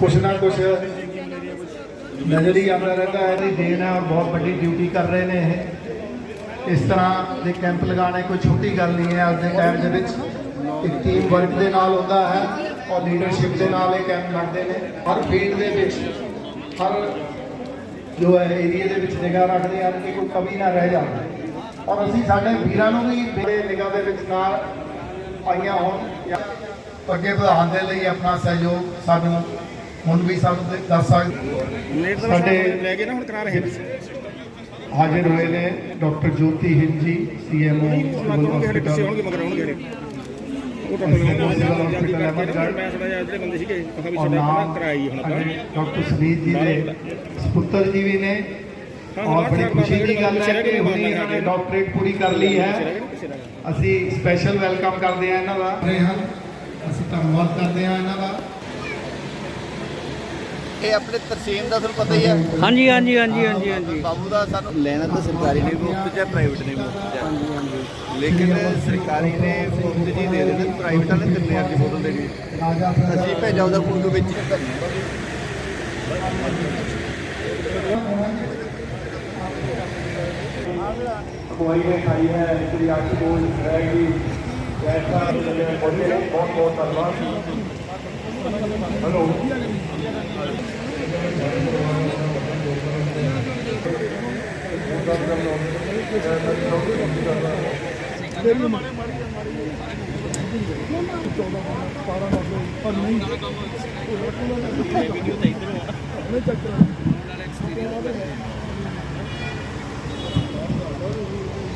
ਕੁਛ ਨਾ ਕੁਛ ਨਜ਼ਰ ਹੀ ਆਉਂਦਾ ਰਹਿੰਦਾ ਹੈ ਇਹਦੀ ਦੇਣ ਹੈ ਔਰ ਬਹੁਤ ਵੱਡੀ ਡਿਊਟੀ ਕਰ ਰਹੇ ਨੇ ਇਹ। ਇਸ ਤਰ੍ਹਾਂ ਦੇ ਕੈਂਪ ਲਗਾਉਣੇ ਕੋਈ ਛੋਟੀ ਗੱਲ ਨਹੀਂ ਹੈ, ਅੱਜ ਦੇ ਟਾਈਮ ਦੇ ਵਿੱਚ ਇੱਕ ਟੀਮ ਵਰਕ ਦੇ ਨਾਲ ਹੁੰਦਾ ਹੈ ਔਰ ਲੀਡਰਸ਼ਿਪ ਦੇ ਨਾਲ ਇਹ ਕੈਂਪ ਲੱਗਦੇ ਨੇ। ਹਰ ਫੀਲਡ ਦੇ ਵਿੱਚ, ਹਰ ਜੋ ਹੈ ਏਰੀਆ ਦੇ ਵਿੱਚ ਨਿਗਾਹ ਰੱਖਦੇ ਹਨ ਕਿ ਕੋਈ ਕਮੀ ਨਾ ਰਹਿ ਜਾਵੇ। ਔਰ ਅਸੀਂ ਸਾਡੇ ਵੀਰਾਂ ਨੂੰ ਵੀ ਬੜੇ ਨਿਗਾਹ ਦੇ ਵਿੱਚ ਨਾਲ ਆਈਆਂ ਹੋਣ। ਅੱਗੇ ਵਧਾਉਣ ਦੇ ਲਈ ਆਪਣਾ ਸਹਿਯੋਗ ਸਾਨੂੰ ਹੁਣ ਵੀ ਸਾਨੂੰ ਦੱਸ ਸਕਦੇ। ਸਾਡੇ ਲੈ ਕੇ ਨਾ ਹੁਣ ਕਰਾ ਰਹੇ ਹਾਜ਼ਰ ਹੋਏ ਨੇ doctor Jyoti Hind ji CMO hospital civil ਆਪਾਂ। ਡਾਕਟਰ ਸੁਨੀਤ ਜੀ ਦੇ ਸੁਪੁੱਤਰ ਜੀ ਵੀ ਨੇ ਔਰ ਬੜੀ ਖੁਸ਼ੀ ਦੀ ਗੱਲ ਹੈ ਕਿ ਹੁਣੀ ਇਹਨਾਂ ਨੇ ਡਾਕਟਰੇਟ ਪੂਰੀ ਕਰ ਲਈ ਹੈ। ਅਸੀਂ ਸਪੈਸ਼ਲ ਵੈਲਕਮ ਕਰਦੇ ਹਾਂ ਇਹਨਾਂ ਦਾ। ਰਹੇ ਹਨ ਅਸੀਂ ਧੰਨਵਾਦ ਕਰਦੇ ਹਾਂ ਇਹਨਾਂ ਦਾ। ਇਹ ਆਪਣੇ ਤਰਸੀਮ ਦਾ ਤੁਹਾਨੂੰ ਪਤਾ ਹੀ ਹੈ। ਹਾਂਜੀ ਹਾਂਜੀ ਹਾਂਜੀ ਹਾਂਜੀ ਹਾਂਜੀ। ਬਾਬੂ ਦਾ ਸਾਨੂੰ ਲੈਣਾ ਤਾਂ ਸਰਕਾਰੀ ਨੇ ਮੁਫਤ ਜਾਂ ਪ੍ਰਾਈਵੇਟ ਨੇ ਮੁਫਤ ਜਾਂ? ਲੇਕਿਨ ਸਰਕਾਰੀ ਨੇ ਮੁਫਤ ਜੀ ਦੇ ਦੇਣਾ ਪ੍ਰਾਈਵੇਟ ਵਾਲੇ 3000 ਦੀ ਬੋਤਲ ਦੇਣੀ ਅਸੀਂ ਭੇਜਾ ਉਹਦਾ ਕੁੰਡੂ ਵਿੱਚ। ਅਗਵਾਈ ਨੇ ਖਾਈ ਹੈ ਇਤਨੀ ਆਖੀ ਬੋਲ ਰਹੇਗੀ ਐਸਾ ਬੋਲੇ ਬਹੁਤ ਬਹੁਤ ਧੰਨਵਾਦ ਹਲੋ ਲੋਕ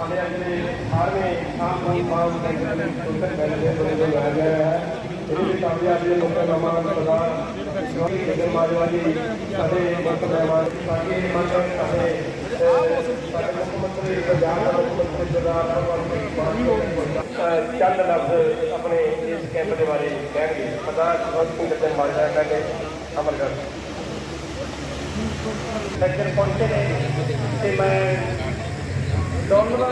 ਕਾਲਜ ਨੇ 18ਵੇਂ ਆਮ ਹੋਈ ਬਾਗ ਸੈਂਟਰ ਦੇ ਸੁੰਦਰ ਬੈਲੇ ਤੋਂ ਲਗਾਇਆ ਗਿਆ ਹੈ ਇਹਦੇ ਕਾਮਯਾਬ ਦੇ ਲੋਕਾਂ ਦਾ ਮਾਨ ਸਰਦਾਰ ਸ਼ੋਰੀ ਜਗਰ ਮਾਜਵਾਲੀ ਸਾਡੇ ਵਕਤ ਮਹਿਮਾਨ ਸਾਡੀ ਮੰਤਰੀ ਸਾਡੇ ਸਾਡੇ ਮੁੱਖ ਮੰਤਰੀ ਪੰਜਾਬ ਦਾ ਮੁੱਖ ਮੰਤਰੀ ਸਰਦਾਰ ਚੰਦ ਲਫ਼ਜ਼ ਆਪਣੇ ਇਸ ਕੈਂਪ ਦੇ ਬਾਰੇ ਕਹਿਣਗੇ। ਸਰਦਾਰ ਸ਼ੋਰੀ ਜਗਰ ਮਾਜਵਾਲੀ ਕਹਿੰਦੇ ਅਮਲ ਕਰ ਸੈਕਟਰ ਪਹੁੰਚੇ ਨੇ ਤੇ ਮੈਂ ਡੋਨਰਾ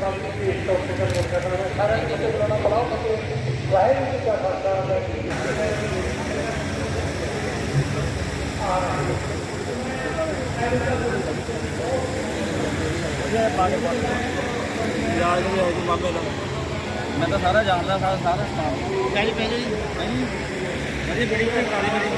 ਕੰਮ ਦੀ ਟੌਪਿਕ ਤੇ ਕਰਨਾ ਹੈ ਨੂੰ ਬੱਚੇ ਬੁਲਾਉਣਾ ਬੜਾਓ ਬੱਚੇ ਵਾਹਿਗੁਰੂ ਜੀ ਕਾ ਖਾਲਸਾ ਵਾਹਿਗੁਰੂ ਜੀ ਕੀ ਫਤਿਹ ਮੈਂ ਤਾਂ ਸਾਰਾ ਜਾਣਦਾ ਸਾਰਾ ਸਾਰਾ ਸਟਾਫ ਚੱਲ ਪੈ ਜੀ ਅਜੇ ਬੜੀ ਬੜੀ ਕਾਲੀ ਬੜੀ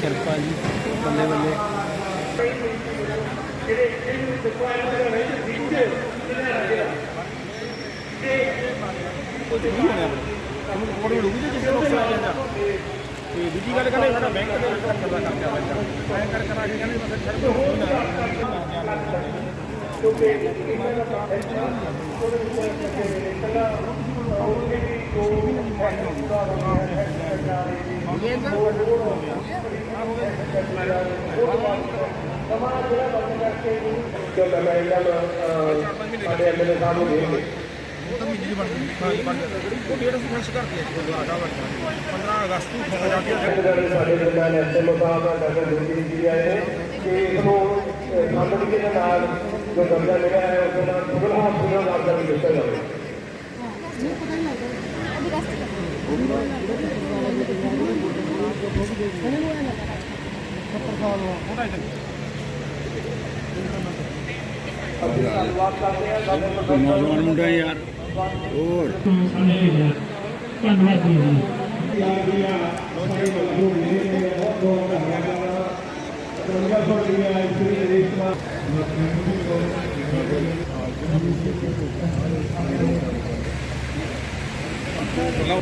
ਕਿਰਪਾ ਜੀ। ਬੱਲੇ ਬੱਲੇ ਕੋੜੀ ਰੁਕੀ ਜੇ ਕਿਸੇ ਨੂੰ ਆ ਜਾਂਦਾ ਤੇ ਦੂਜੀ ਗੱਲ ਕਹਿੰਦੇ ਸਾਡਾ ਬੈਂਕ ਦੇ ਵਿੱਚ ਖਰਚਾ ਖਰਚਾ ਵੱਜਦਾ ਐਂ ਕਰ ਕਰਾ ਕੇ ਕਹਿੰਦੇ ਮਤਲਬ ਛੱਡ ਦੋ ਹੋ ਨਾ ਜੋ ਮੈਂ ਇਹਨਾਂ ਨੂੰ ਸਾਡੇ ਐਮਐਲਏ ਸਾਹਿਬ ਨੂੰ ਦੇਣਗੇ ਉਹ ਤਾਂ ਮਹੀਨੇ ਦੀ ਬਣ ਗਈ। ਹਾਂ ਬਣ ਗਈ। ਉਹ ਸੌ ਫਿਕਸ ਕਰਤੀ ਹੈ ਜੀ ਆਗਾ ਵਰਤਾ 15 ਅਗਸਤ ਨੂੰ ਜਾਂਦੀ ਹੈ। ਜਿਹੜੇ ਸਾਡੇ ਦਰਮਿਆਨ ਐਸਐਮਓ ਸਾਹਿਬ ਦਾ ਡਾਕਟਰ ਗੁਰਜੀਤ ਜੀ ਆਏ। ਨੇ ਕਿ ਇਹਨੂੰ ਕੰਪਨੀ ਦੇ ਨਾਲ ਜੋ ਦਰਜਾ ਮਿਲਿਆ ਹੈ ਉਸ ਦੇ ਨਾਲ ਸਿਵਲ ਹਸਪਤਾਲ ਦਾ ਦਰਜਾ ਦਿੱਤਾ ਜਾਵੇ। ਅਸੀਂ ਧੰਨਵਾਦ ਕਰਦੇ ਹਾਂ ਸਾਡੇ ਨੌਜਵਾਨ ਮੁੰਡਾ ਯਾਰ, ਹੋਰ। ਸਾਹਮਣੇ ਭੇਜਿਆ ਧੰਨਵਾਦ ਜੀ ਯਾਰ ਜੀ ਆ ਸਾਡੇ ਗਰੁੱਪ ਨੇ ਬਹੁਤ ਬਹੁਤ ਧੰਨਵਾਦ ਕਰਦਾ ਧੰਨਵਾਦ ਤੁਹਾਡੀ ਆਈ ਸ੍ਰੀ ਰੇਸ਼ ਕੁਮਾਰ ਬੋਲੋ